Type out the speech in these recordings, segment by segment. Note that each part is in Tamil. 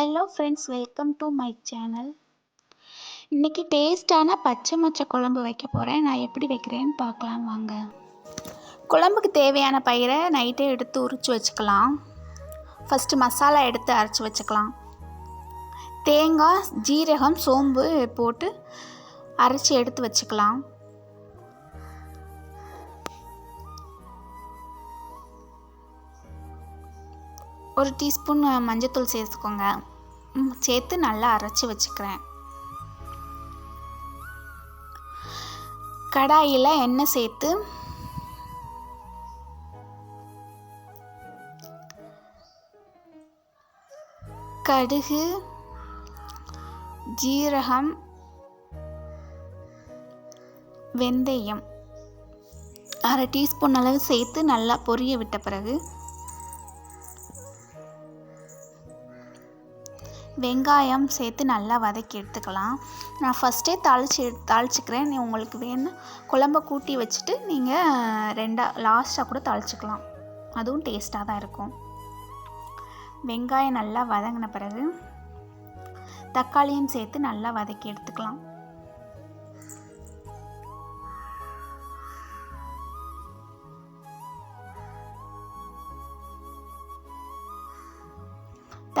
Hello friends welcome to my channel இன்றைக்கி டேஸ்ட்டான பச்சை மொச்சை குழம்பு வைக்க போகிறேன் நான் எப்படி வைக்கிறேன்னு பார்க்கலாம் வாங்க. குழம்புக்கு தேவையான பயிரை நைட்டே எடுத்து உரித்து வச்சுக்கலாம். ஃபஸ்ட்டு மசாலா எடுத்து அரைச்சி வச்சுக்கலாம். தேங்காய் ஜீரகம் சோம்பு போட்டு அரைச்சி எடுத்து வச்சுக்கலாம். ஒரு டீஸ்பூன் மஞ்சத்தூள் சேர்த்துக்கோங்க. சேர்த்து நல்லா அரைச்சி வச்சுக்கிறேன். கடாயில் எண்ணெய் சேர்த்து கடுகு ஜீரகம் வெந்தயம் அரை டீஸ்பூன் அளவு சேர்த்து நல்லா பொரிய விட்ட பிறகு வெங்காயம் சேர்த்து நல்லா வதக்கி எடுத்துக்கலாம். நான் ஃபஸ்ட்டே தாளிச்சு தாளிச்சுக்கிறேன். நீ உங்களுக்கு வேணும் குழம்ப கூட்டி வச்சுட்டு நீங்கள் ரெண்டாக லாஸ்ட்டாக கூட தாளிச்சுக்கலாம். அதுவும் டேஸ்ட்டாக தான் இருக்கும். வெங்காயம் நல்லா வதங்கின பிறகு தக்காளியும் சேர்த்து நல்லா வதக்கி எடுத்துக்கலாம்.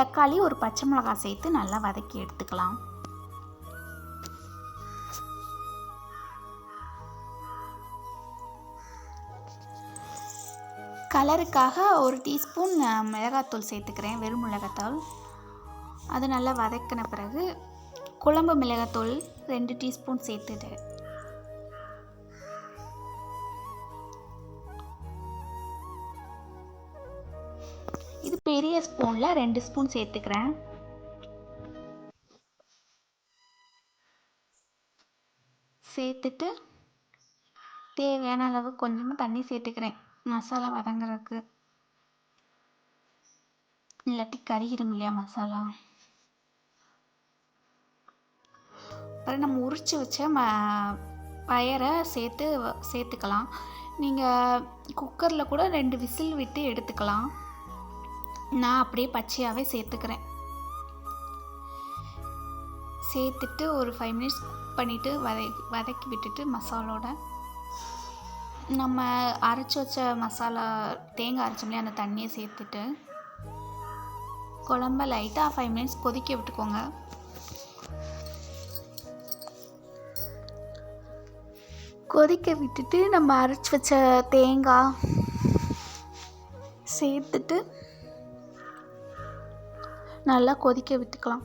தக்காளி ஒரு பச்சை மிளகாய் சேர்த்து நல்லா வதக்கி எடுத்துக்கலாம். கலருக்காக ஒரு டீஸ்பூன் மிளகாத்தூள் சேர்த்துக்கிறேன் வெறும் மிளகாத்தூள். அது நல்லா வதக்கின பிறகு குழம்பு மிளகாத்தூள் ரெண்டு டீஸ்பூன் சேர்த்துட்டு பெரிய ஸ்பூனில் ரெண்டு ஸ்பூன் சேர்த்துக்கிறேன். சேர்த்துட்டு தேவையான அளவு கொஞ்சமாக தண்ணி சேர்த்துக்கிறேன். மசாலா வதங்குறதுக்கு. இல்லாட்டி கறியிடும் இல்லையா மசாலா. அப்புறம் நம்ம உரிச்சு வச்ச ம பயரை சேர்த்து சேர்த்துக்கலாம். நீங்கள் குக்கரில் கூட ரெண்டு விசில் விட்டு எடுத்துக்கலாம். நான் அப்படியே பச்சையாகவே சேர்த்துக்கிறேன். சேர்த்துட்டு ஒரு ஃபைவ் மினிட்ஸ் பண்ணிவிட்டு வதை வதக்கி விட்டுட்டு மசாலோட. நம்ம அரைச்சி வச்ச மசாலா தேங்காய் அரைச்சோம்லையே அந்த தண்ணியை சேர்த்துட்டு. குழம்ப லைட்டாக ஃபைவ் மினிட்ஸ் கொதிக்க விட்டுக்கோங்க. கொதிக்க விட்டுட்டு நம்ம அரைச்சி வச்ச தேங்காய் சேர்த்துட்டு நல்லா கொதிக்க விட்டுக்கலாம்.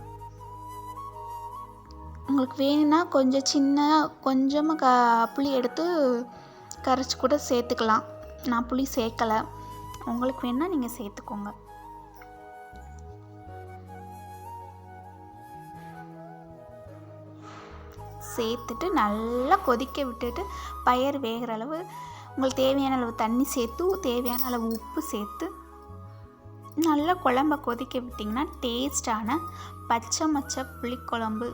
உங்களுக்கு வேணும்னா கொஞ்சம் சின்ன கொஞ்சமாக க புளி எடுத்து கரைச்சி கூட சேர்த்துக்கலாம். நான் புளி சேர்க்கலை. உங்களுக்கு வேணால் நீங்கள் சேர்த்துக்கோங்க. சேர்த்துட்டு நல்லா கொதிக்க விட்டுட்டு பயிர் வேகிற அளவு உங்களுக்கு தேவையான அளவு தண்ணி சேர்த்து தேவையான அளவு உப்பு சேர்த்து நல்லா குழம்ப கொதிக்க விட்டிங்கன்னா டேஸ்டான பச்சை மச்ச புளிக்குழம்பு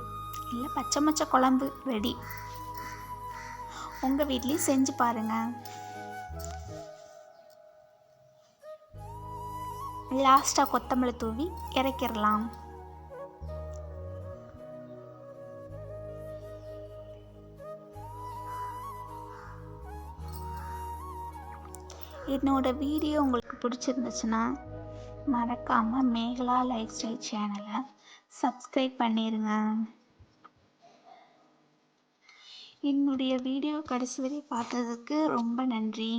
இல்லை பச்சை மச்ச குழம்பு ரெடி உங்கள் வீட்லேயும் செஞ்சு பாருங்கள் லாஸ்ட்டாக கொத்தமல்லி தூவி இறக்கிடலாம். என்னோட வீடியோ உங்களுக்கு பிடிச்சிருந்துச்சுன்னா மறக்காமல் மேகலா லைஃப் ஸ்டைல் சேனலை சப்ஸ்கிரைப் பண்ணிடுங்க என்னுடைய வீடியோ கடைசி வரை பார்த்ததுக்கு ரொம்ப நன்றி.